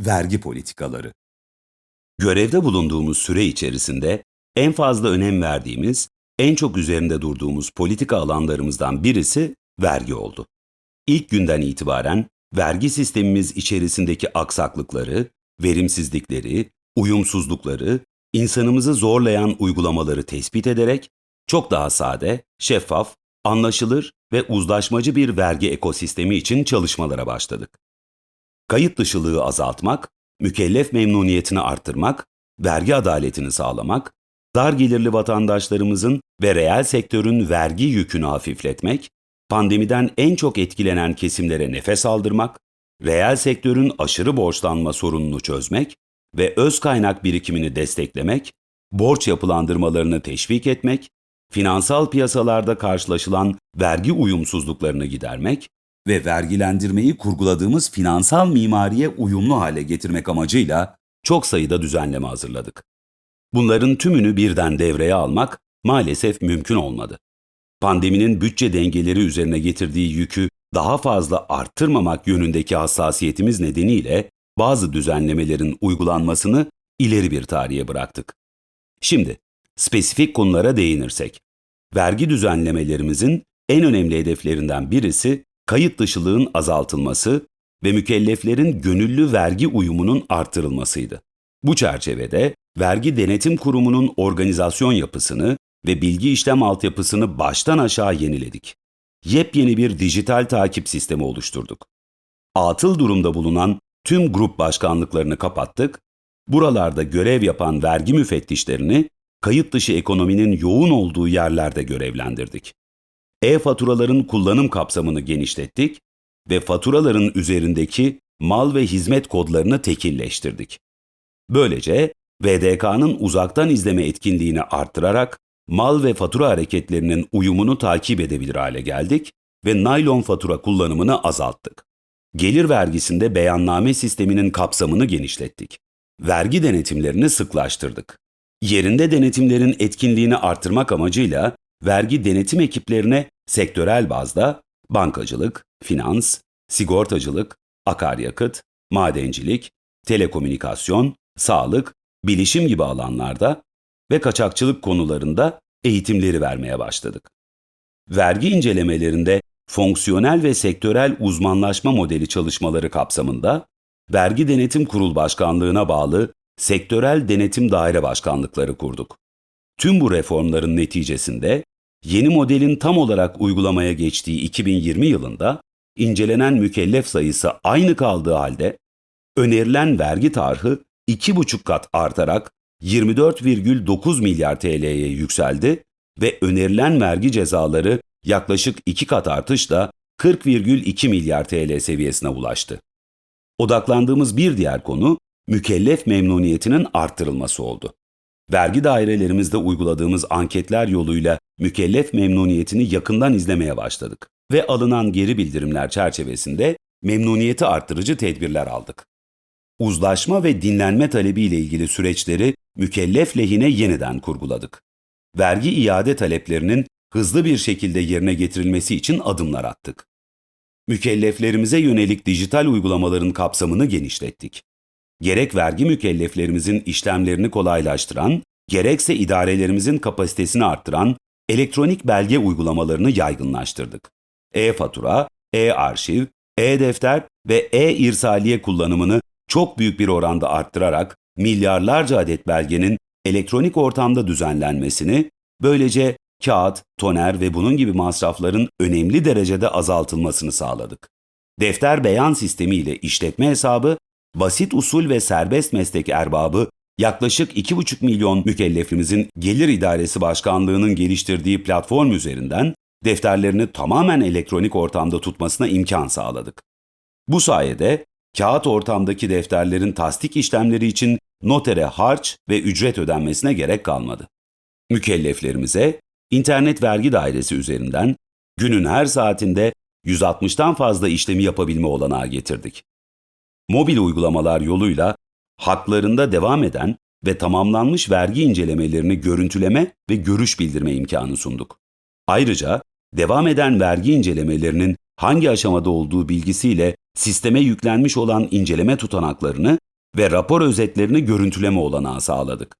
Vergi politikaları. Görevde bulunduğumuz süre içerisinde en fazla önem verdiğimiz, en çok üzerinde durduğumuz politika alanlarımızdan birisi vergi oldu. İlk günden itibaren vergi sistemimiz içerisindeki aksaklıkları, verimsizlikleri, uyumsuzlukları, insanımızı zorlayan uygulamaları tespit ederek çok daha sade, şeffaf, anlaşılır ve uzlaşmacı bir vergi ekosistemi için çalışmalara başladık. Kayıt dışılığı azaltmak, mükellef memnuniyetini arttırmak, vergi adaletini sağlamak, dar gelirli vatandaşlarımızın ve reel sektörün vergi yükünü hafifletmek, pandemiden en çok etkilenen kesimlere nefes aldırmak, reel sektörün aşırı borçlanma sorununu çözmek ve öz kaynak birikimini desteklemek, borç yapılandırmalarını teşvik etmek, finansal piyasalarda karşılaşılan vergi uyumsuzluklarını gidermek ve vergilendirmeyi kurguladığımız finansal mimariye uyumlu hale getirmek amacıyla çok sayıda düzenleme hazırladık. Bunların tümünü birden devreye almak maalesef mümkün olmadı. Pandeminin bütçe dengeleri üzerine getirdiği yükü daha fazla arttırmamak yönündeki hassasiyetimiz nedeniyle bazı düzenlemelerin uygulanmasını ileri bir tarihe bıraktık. Şimdi spesifik konulara değinirsek, vergi düzenlemelerimizin en önemli hedeflerinden birisi kayıt dışılığın azaltılması ve mükelleflerin gönüllü vergi uyumunun artırılmasıydı. Bu çerçevede Vergi Denetim Kurumu'nun organizasyon yapısını ve bilgi işlem altyapısını baştan aşağı yeniledik. Yepyeni bir dijital takip sistemi oluşturduk. Atıl durumda bulunan tüm grup başkanlıklarını kapattık, buralarda görev yapan vergi müfettişlerini kayıt dışı ekonominin yoğun olduğu yerlerde görevlendirdik. E-faturaların kullanım kapsamını genişlettik ve faturaların üzerindeki mal ve hizmet kodlarını tekilleştirdik. Böylece VDK'nın uzaktan izleme etkinliğini arttırarak mal ve fatura hareketlerinin uyumunu takip edebilir hale geldik ve naylon fatura kullanımını azalttık. Gelir vergisinde beyanname sisteminin kapsamını genişlettik. Vergi denetimlerini sıklaştırdık. Yerinde denetimlerin etkinliğini artırmak amacıyla vergi denetim ekiplerine sektörel bazda bankacılık, finans, sigortacılık, akaryakıt, madencilik, telekomünikasyon, sağlık, bilişim gibi alanlarda ve kaçakçılık konularında eğitimleri vermeye başladık. Vergi incelemelerinde fonksiyonel ve sektörel uzmanlaşma modeli çalışmaları kapsamında Vergi Denetim Kurul Başkanlığına bağlı sektörel denetim daire başkanlıkları kurduk. Tüm bu reformların neticesinde yeni modelin tam olarak uygulamaya geçtiği 2020 yılında incelenen mükellef sayısı aynı kaldığı halde önerilen vergi tarhı 2,5 kat artarak 24,9 milyar TL'ye yükseldi ve önerilen vergi cezaları yaklaşık 2 kat artışla 40,2 milyar TL seviyesine ulaştı. Odaklandığımız bir diğer konu mükellef memnuniyetinin arttırılması oldu. Vergi dairelerimizde uyguladığımız anketler yoluyla mükellef memnuniyetini yakından izlemeye başladık ve alınan geri bildirimler çerçevesinde memnuniyeti arttırıcı tedbirler aldık. Uzlaşma ve dinlenme talebiyle ilgili süreçleri mükellef lehine yeniden kurguladık. Vergi iade taleplerinin hızlı bir şekilde yerine getirilmesi için adımlar attık. Mükelleflerimize yönelik dijital uygulamaların kapsamını genişlettik. Gerek vergi mükelleflerimizin işlemlerini kolaylaştıran, gerekse idarelerimizin kapasitesini arttıran elektronik belge uygulamalarını yaygınlaştırdık. E-fatura, e-arşiv, e-defter ve e-irsaliye kullanımını çok büyük bir oranda arttırarak milyarlarca adet belgenin elektronik ortamda düzenlenmesini, böylece kağıt, toner ve bunun gibi masrafların önemli derecede azaltılmasını sağladık. Defter beyan sistemi ile işletme hesabı, basit usul ve serbest meslek erbabı yaklaşık 2,5 milyon mükellefimizin Gelir İdaresi Başkanlığı'nın geliştirdiği platform üzerinden defterlerini tamamen elektronik ortamda tutmasına imkan sağladık. Bu sayede kağıt ortamdaki defterlerin tasdik işlemleri için notere harç ve ücret ödenmesine gerek kalmadı. Mükelleflerimize internet vergi dairesi üzerinden günün her saatinde 160'tan fazla işlemi yapabilme olanağı getirdik. Mobil uygulamalar yoluyla haklarında devam eden ve tamamlanmış vergi incelemelerini görüntüleme ve görüş bildirme imkanı sunduk. Ayrıca devam eden vergi incelemelerinin hangi aşamada olduğu bilgisiyle sisteme yüklenmiş olan inceleme tutanaklarını ve rapor özetlerini görüntüleme olanağı sağladık.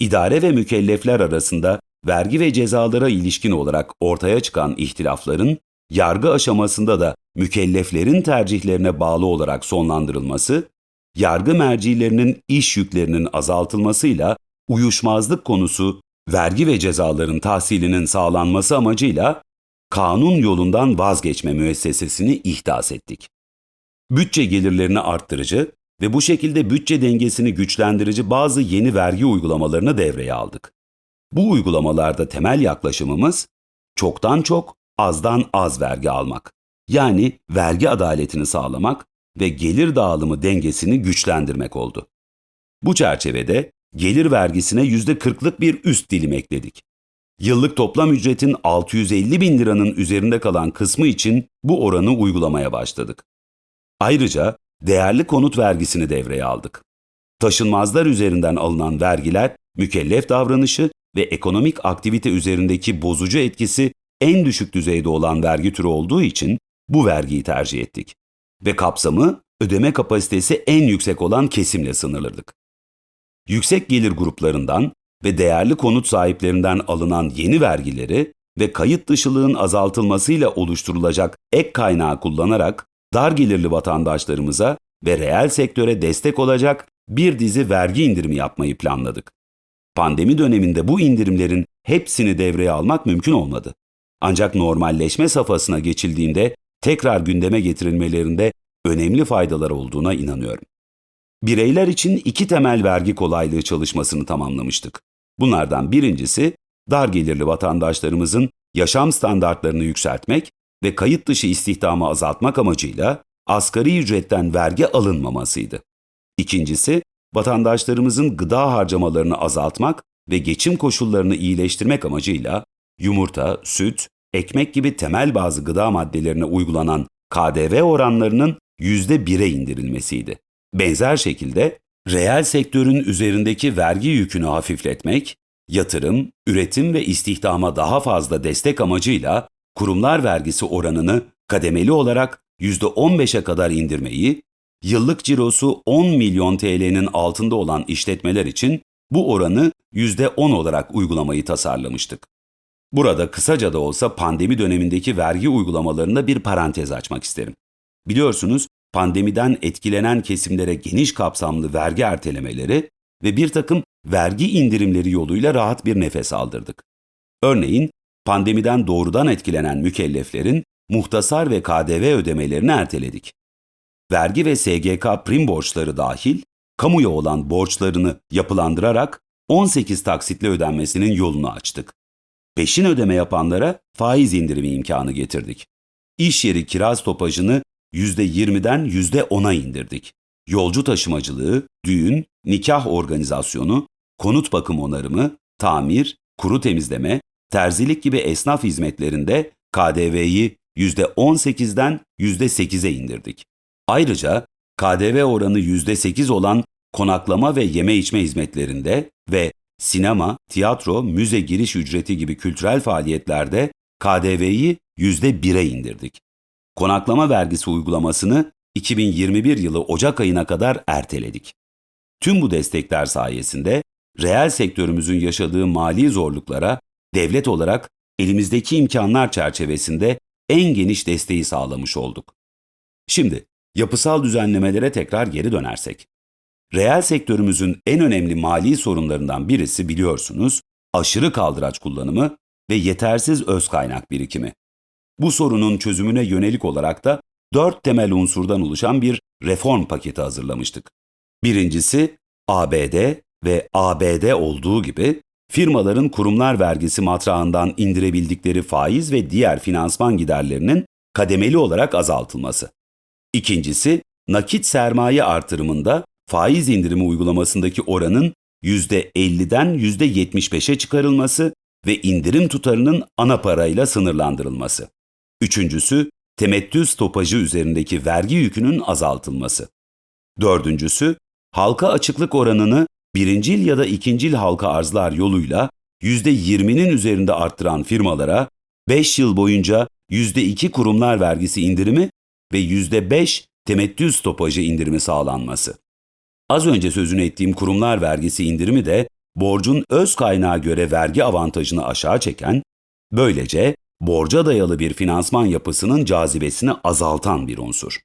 İdare ve mükellefler arasında vergi ve cezalara ilişkin olarak ortaya çıkan ihtilafların yargı aşamasında da mükelleflerin tercihlerine bağlı olarak sonlandırılması, yargı mercilerinin iş yüklerinin azaltılmasıyla uyuşmazlık konusu vergi ve cezaların tahsilinin sağlanması amacıyla kanun yolundan vazgeçme müessesesini ihdas ettik. Bütçe gelirlerini arttırıcı ve bu şekilde bütçe dengesini güçlendirici bazı yeni vergi uygulamalarını devreye aldık. Bu uygulamalarda temel yaklaşımımız çoktan çok, azdan az vergi almak. Yani vergi adaletini sağlamak ve gelir dağılımı dengesini güçlendirmek oldu. Bu çerçevede gelir vergisine %40'lık bir üst dilim ekledik. Yıllık toplam ücretin 650 bin liranın üzerinde kalan kısmı için bu oranı uygulamaya başladık. Ayrıca değerli konut vergisini devreye aldık. Taşınmazlar üzerinden alınan vergiler mükellef davranışı ve ekonomik aktivite üzerindeki bozucu etkisi en düşük düzeyde olan vergi türü olduğu için bu vergiyi tercih ettik. Ve kapsamı ödeme kapasitesi en yüksek olan kesimle sınırladık. Yüksek gelir gruplarından ve değerli konut sahiplerinden alınan yeni vergileri ve kayıt dışılığın azaltılmasıyla oluşturulacak ek kaynağı kullanarak dar gelirli vatandaşlarımıza ve reel sektöre destek olacak bir dizi vergi indirimi yapmayı planladık. Pandemi döneminde bu indirimlerin hepsini devreye almak mümkün olmadı. Ancak normalleşme safhasına geçildiğinde tekrar gündeme getirilmelerinde önemli faydalar olduğuna inanıyorum. Bireyler için iki temel vergi kolaylığı çalışmasını tamamlamıştık. Bunlardan birincisi, dar gelirli vatandaşlarımızın yaşam standartlarını yükseltmek ve kayıt dışı istihdamı azaltmak amacıyla asgari ücretten vergi alınmamasıydı. İkincisi, vatandaşlarımızın gıda harcamalarını azaltmak ve geçim koşullarını iyileştirmek amacıyla yumurta, süt, ekmek gibi temel bazı gıda maddelerine uygulanan KDV oranlarının %1'e indirilmesiydi. Benzer şekilde reel sektörün üzerindeki vergi yükünü hafifletmek, yatırım, üretim ve istihdama daha fazla destek amacıyla kurumlar vergisi oranını kademeli olarak %15'e kadar indirmeyi, yıllık cirosu 10 milyon TL'nin altında olan işletmeler için bu oranı %10 olarak uygulamayı tasarlamıştık. Burada kısaca da olsa pandemi dönemindeki vergi uygulamalarında bir parantez açmak isterim. Biliyorsunuz pandemiden etkilenen kesimlere geniş kapsamlı vergi ertelemeleri ve bir takım vergi indirimleri yoluyla rahat bir nefes aldırdık. Örneğin pandemiden doğrudan etkilenen mükelleflerin muhtasar ve KDV ödemelerini erteledik. Vergi ve SGK prim borçları dahil kamuya olan borçlarını yapılandırarak 18 taksitle ödenmesinin yolunu açtık. Peşin ödeme yapanlara faiz indirimi imkanı getirdik. İş yeri kiraz topajını %20'den %10'a indirdik. Yolcu taşımacılığı, düğün, nikah organizasyonu, konut bakım onarımı, tamir, kuru temizleme, terzilik gibi esnaf hizmetlerinde KDV'yi %18'den %8'e indirdik. Ayrıca KDV oranı %8 olan konaklama ve yeme içme hizmetlerinde ve sinema, tiyatro, müze giriş ücreti gibi kültürel faaliyetlerde KDV'yi %1'e indirdik. Konaklama vergisi uygulamasını 2021 yılı Ocak ayına kadar erteledik. Tüm bu destekler sayesinde reel sektörümüzün yaşadığı mali zorluklara devlet olarak elimizdeki imkanlar çerçevesinde en geniş desteği sağlamış olduk. Şimdi yapısal düzenlemelere tekrar geri dönersek. Reel sektörümüzün en önemli mali sorunlarından birisi biliyorsunuz aşırı kaldıraç kullanımı ve yetersiz öz kaynak birikimi. Bu sorunun çözümüne yönelik olarak da dört temel unsurdan oluşan bir reform paketi hazırlamıştık. Birincisi ABD ve ABD olduğu gibi firmaların kurumlar vergisi matrağından indirebildikleri faiz ve diğer finansman giderlerinin kademeli olarak azaltılması. İkincisi, nakit sermaye artırımında faiz indirimi uygulamasındaki oranın %50'den %75'e çıkarılması ve indirim tutarının ana parayla sınırlandırılması. Üçüncüsü, temettü stopajı üzerindeki vergi yükünün azaltılması. Dördüncüsü, halka açıklık oranını birincil ya da ikincil halka arzlar yoluyla %20'nin üzerinde arttıran firmalara 5 yıl boyunca %2 kurumlar vergisi indirimi ve %5 temettü stopajı indirimi sağlanması. Az önce sözünü ettiğim kurumlar vergisi indirimi de borcun öz kaynağı göre vergi avantajını aşağı çeken, böylece borca dayalı bir finansman yapısının cazibesini azaltan bir unsur.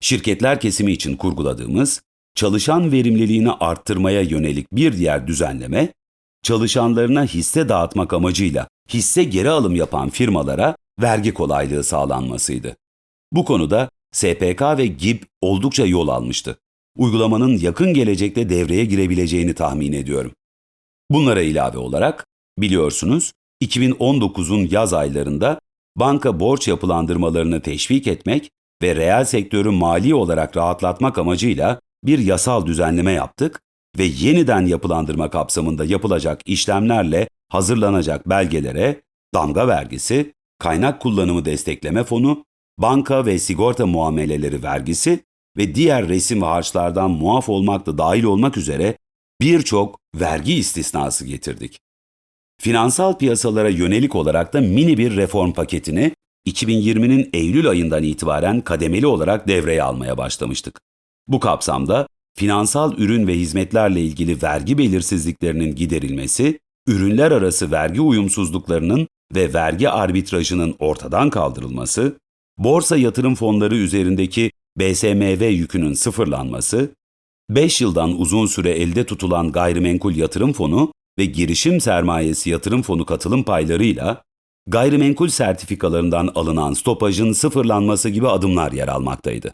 Şirketler kesimi için kurguladığımız, çalışan verimliliğini arttırmaya yönelik bir diğer düzenleme, çalışanlarına hisse dağıtmak amacıyla hisse geri alım yapan firmalara vergi kolaylığı sağlanmasıydı. Bu konuda SPK ve GİB oldukça yol almıştı. Uygulamanın yakın gelecekte devreye girebileceğini tahmin ediyorum. Bunlara ilave olarak biliyorsunuz 2019'un yaz aylarında banka borç yapılandırmalarını teşvik etmek ve reel sektörü mali olarak rahatlatmak amacıyla bir yasal düzenleme yaptık ve yeniden yapılandırma kapsamında yapılacak işlemlerle hazırlanacak belgelere damga vergisi, kaynak kullanımı destekleme fonu, banka ve sigorta muameleleri vergisi ve diğer resim ve harçlardan muaf olmak da dahil olmak üzere birçok vergi istisnası getirdik. Finansal piyasalara yönelik olarak da mini bir reform paketini 2020'nin Eylül ayından itibaren kademeli olarak devreye almaya başlamıştık. Bu kapsamda finansal ürün ve hizmetlerle ilgili vergi belirsizliklerinin giderilmesi, ürünler arası vergi uyumsuzluklarının ve vergi arbitrajının ortadan kaldırılması, borsa yatırım fonları üzerindeki BSMV yükünün sıfırlanması, 5 yıldan uzun süre elde tutulan gayrimenkul yatırım fonu ve girişim sermayesi yatırım fonu katılım paylarıyla gayrimenkul sertifikalarından alınan stopajın sıfırlanması gibi adımlar yer almaktaydı.